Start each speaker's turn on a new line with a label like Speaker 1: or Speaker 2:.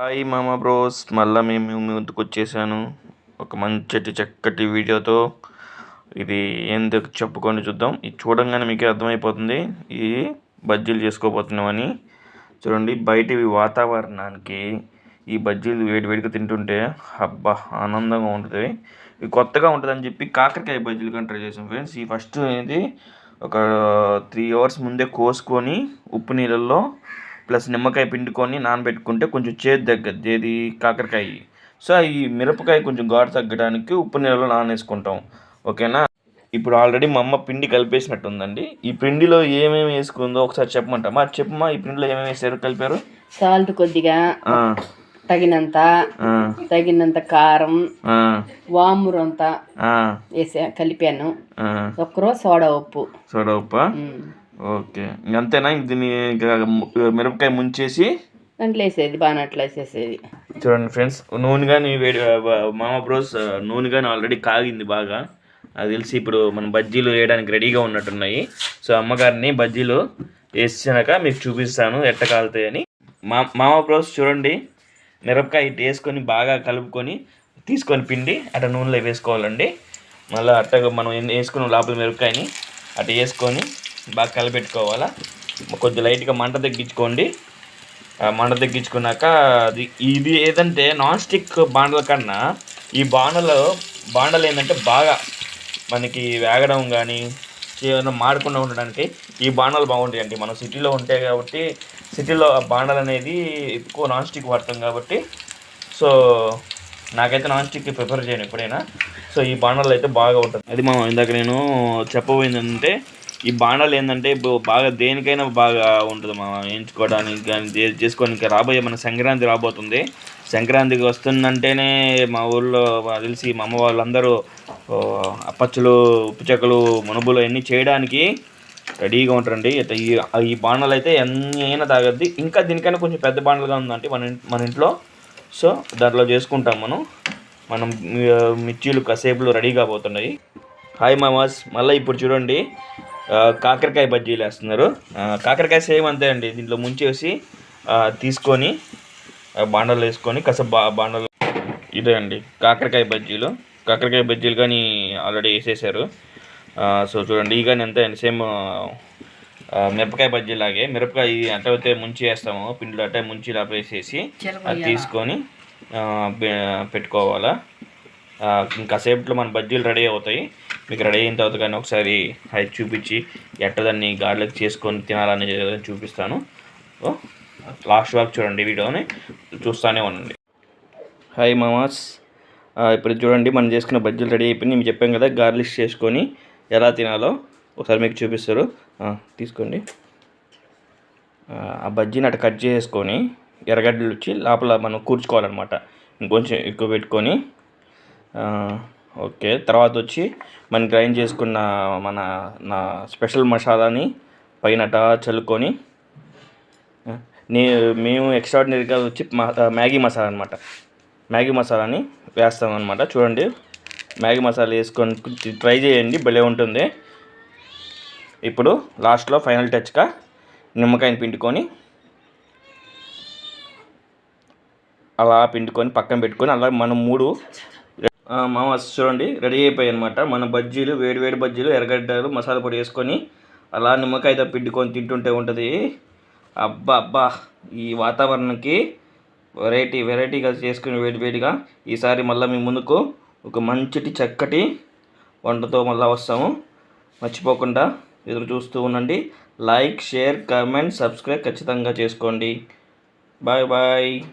Speaker 1: Hi మామ bros మళ్ళీ మేము ముందుకు వచ్చేసాను. ఒక మంచి చక్కటి వీడియోతో ఇది ఏందో చెప్పుకొని చూద్దాం. ఇది చూడంగానే మీకు అర్థమైపోతుంది. ఈ బజ్జీలు చేసుకోబోతున్నామని. చూడండి బయట వాతావరణానికి ఈ బజ్జీలు వేడి వేడిగా తింటుంటే అబ్బా ఆనందంగా ఉంటుంది. ఇవి కొత్తగా ఉంటుందని చెప్పి కాకరకాయ బజ్జీలు కానీ ట్రై చేసాం ఫ్రెండ్స్. ఈ ఫస్ట్ అనేది ఒక త్రీ అవర్స్ ముందే కోసుకొని ఉప్పు నీళ్ళల్లో ప్లస్ నిమ్మకాయ పిండుకొని నానబెట్టుకుంటే కొంచెం చేదు తగ్గద్ది. ఏది? కాకరకాయ. సో ఈ మిరపకాయ కొంచెం ఘాటు తగ్గడానికి ఉప్పు నీళ్ళలో నానేసుకుంటాం. ఓకేనా? ఇప్పుడు ఆల్రెడీ మా అమ్మ పిండి కలిపేసినట్టు ఉందండి ఈ పిండిలో ఏమేమి వేసుకుందో ఒకసారి చెప్పమంటా మా చెప్పమ్మా ఈ పిండిలో ఏమేమి వేసారు కలిపారు?
Speaker 2: సాల్ట్ కొద్దిగా తగినంత తగినంత కారం వామురు అంతా వేసా కలిపాను. ఒక్కరో సోడా ఉప్పు.
Speaker 1: సోడా ఉప్పా. ఓకే. అంతేనా ఇంక దీన్ని ఇంకా మిరపకాయ ముంచేసి?
Speaker 2: దాంట్లో వేసేది బాగా అట్లా వేసేసేది.
Speaker 1: చూడండి ఫ్రెండ్స్ నూనె కానీ వేడి మామ బ్రోస్ నూనె కానీ ఆల్రెడీ కాగింది బాగా. అది తెలిసి ఇప్పుడు మనం బజ్జీలు వేయడానికి రెడీగా ఉన్నట్టున్నాయి. సో అమ్మగారిని బజ్జీలు వేసాక మీకు చూపిస్తాను ఎట్ట కాలుతాయని. మా మామ బ్రోస్ చూడండి మిరపకాయ ఇటు వేసుకొని బాగా కలుపుకొని తీసుకొని పిండి అట్ట నూనెలో వేసుకోవాలండి. మళ్ళీ అట్టగా మనం వేసుకున్న లోపల మిరపకాయని అటు వేసుకొని బాగా కలిపెట్టుకోవాలా? కొద్ది లైట్గా మంట తగ్గించుకోండి. ఆ మంట తగ్గించుకున్నాక అది ఇది ఏదంటే నాన్ స్టిక్ బాండల కన్నా ఈ బాండలు బాండలు ఏంటంటే బాగా మనకి వేగడం కానీ ఏమైనా మాడకుండా ఉండడానికి ఈ బాండలు బాగుంటాయి అండి మనం సిటీలో ఉంటాయి కాబట్టి సిటీలో ఆ బాండలు అనేది ఎక్కువ నాన్ స్టిక్ వాడతాం కాబట్టి సో నాకైతే నాన్ స్టిక్ ప్రిఫర్ చేయను ఎప్పుడైనా. సో ఈ బాండలు అయితే బాగా ఉంటుంది. అది మనం ఇందాక నేను చెప్పబోయింది అంటే ఈ బాండలు ఏంటంటే ఇప్పుడు బాగా దేనికైనా బాగా ఉంటుంది మా వేయించుకోవడానికి కానీ చేసుకోవడానికి రాబోయే మన సంక్రాంతి రాబోతుంది. సంక్రాంతికి వస్తుందంటేనే మా ఊళ్ళో తెలిసి మా అమ్మ వాళ్ళందరూ అప్పచ్చులు ఉప్పుచెక్కలు మునుబులు అన్నీ చేయడానికి రెడీగా ఉంటారండి. ఈ ఈ బాండలు అయితే ఎన్ని అయినా తాగద్ది. ఇంకా దీనికైనా కొంచెం పెద్ద బాండలుగా ఉందంటే మన మన ఇంట్లో. సో దాంట్లో చేసుకుంటాం మనం. మనం మిర్చీలు కసేపులు రెడీగా పోతున్నాయి. హాయ్ మామాస్. మళ్ళీ ఇప్పుడు చూడండి. కాకరకాయ బజ్జీలు వేస్తున్నారు. కాకరకాయ సేమ్ అంతే అండి. దీంట్లో ముంచేసి తీసుకొని బాండలు వేసుకొని కాసేపు బా బాండలు. ఇదే అండి కాకరకాయ బజ్జీలు. కాకరకాయ బజ్జీలు కానీ ఆల్రెడీ వేసేసారు. సో చూడండి ఈ కానీ అంతే అండి. సేమ్ మిరపకాయ బజ్జీలాగే. మిరపకాయ అట్ట అయితే ముంచి వేస్తాము. పిండిలో అట్టే ముంచి ఇలా వేసేసి అది తీసుకొని పెట్టుకోవాలా. ఇంకాసేపట్లో మన బజ్జీలు రెడీ అవుతాయి. మీకు రెడీ అయిన తర్వాత కానీ ఒకసారి అది చూపించి ఎట్ట దాన్ని గార్లిక్ చేసుకొని తినాలని చూపిస్తాను. ఓ, లాస్ట్ వరకు చూడండి వీడియోని. చూస్తూనే ఉండండి. హాయ్ మామాస్. ఇప్పుడు చూడండి మనం చేసుకున్న బజ్జీలు రెడీ అయిపోయింది మేము చెప్పాం కదా గార్లిష్ చేసుకొని ఎలా తినాలో. ఒకసారి మీకు చూపిస్తారు. తీసుకోండి. ఆ, బజ్జీని అటు కట్ చేసుకొని ఎర్రగడ్డలు వచ్చి లోపల మనం కూర్చుకోవాలన్నమాట. ఇంకొంచెం ఎక్కువ పెట్టుకొని ఓకే. తర్వాత వచ్చి మనం గ్రైండ్ చేసుకున్న మన నా స్పెషల్ మసాలాని పైన చల్లుకొని నే మేము ఎక్స్ట్రాడినరీగా వచ్చి మ్యాగీ మసాలా అనమాట మ్యాగీ మసాలాని వేస్తాం అనమాట చూడండి. మ్యాగీ మసాలా వేసుకొని ట్రై చేయండి. భలే ఉంటుంది. ఇప్పుడు లాస్ట్లో ఫైనల్ టచ్గా నిమ్మకాయని పిండుకొని అలా పిండుకొని పక్కన పెట్టుకొని అలా మనం మూడు మామ చూడండి రెడీ అయిపోయాయి అనమాట మన బజ్జీలు వేడి వేడి బజ్జీలు ఎర్రగడ్డలు మసాలా పొడి వేసుకొని అలా నిమ్మకాయతో పిండుకొని తింటుంటే ఉంటుంది. అబ్బా అబ్బా. ఈ వాతావరణానికి వెరైటీ వెరైటీగా చేసుకుని వేడి వేడిగా ఈసారి మళ్ళీ మీ ముందుకు ఒక మంచిటి చక్కటి వంటతో మళ్ళీ వస్తాము. మర్చిపోకుండా ఎదురు చూస్తూ ఉండండి. లైక్ షేర్ కామెంట్ సబ్స్క్రైబ్ ఖచ్చితంగా చేసుకోండి. Bye bye.